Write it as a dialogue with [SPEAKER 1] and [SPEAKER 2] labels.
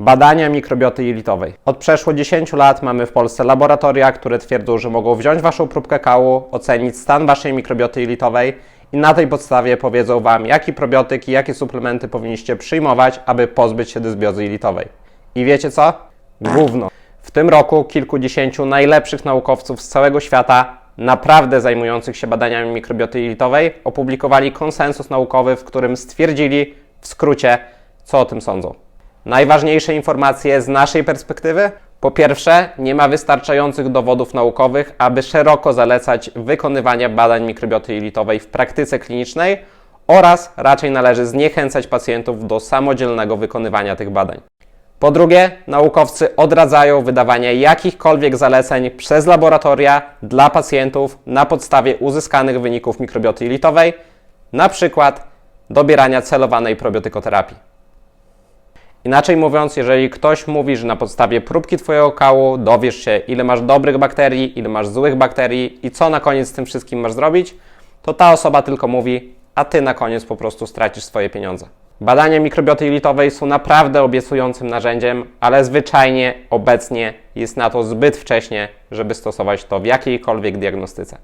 [SPEAKER 1] Badania mikrobioty jelitowej. Od przeszło 10 lat mamy w Polsce laboratoria, które twierdzą, że mogą wziąć Waszą próbkę kału, ocenić stan Waszej mikrobioty jelitowej i na tej podstawie powiedzą Wam, jaki probiotyk i jakie suplementy powinniście przyjmować, aby pozbyć się dysbiozy jelitowej. I wiecie co? Gówno. W tym roku kilkudziesięciu najlepszych naukowców z całego świata, naprawdę zajmujących się badaniami mikrobioty jelitowej, opublikowali konsensus naukowy, w którym stwierdzili w skrócie, co o tym sądzą. Najważniejsze informacje z naszej perspektywy. Po pierwsze, nie ma wystarczających dowodów naukowych, aby szeroko zalecać wykonywanie badań mikrobioty jelitowej w praktyce klinicznej oraz raczej należy zniechęcać pacjentów do samodzielnego wykonywania tych badań. Po drugie, naukowcy odradzają wydawanie jakichkolwiek zaleceń przez laboratoria dla pacjentów na podstawie uzyskanych wyników mikrobioty jelitowej, na przykład dobierania celowanej probiotykoterapii. Inaczej mówiąc, jeżeli ktoś mówi, że na podstawie próbki Twojego kału dowiesz się, ile masz dobrych bakterii, ile masz złych bakterii i co na koniec z tym wszystkim masz zrobić, to ta osoba tylko mówi, a Ty na koniec po prostu stracisz swoje pieniądze. Badania mikrobioty jelitowej są naprawdę obiecującym narzędziem, ale zwyczajnie obecnie jest na to zbyt wcześnie, żeby stosować to w jakiejkolwiek diagnostyce.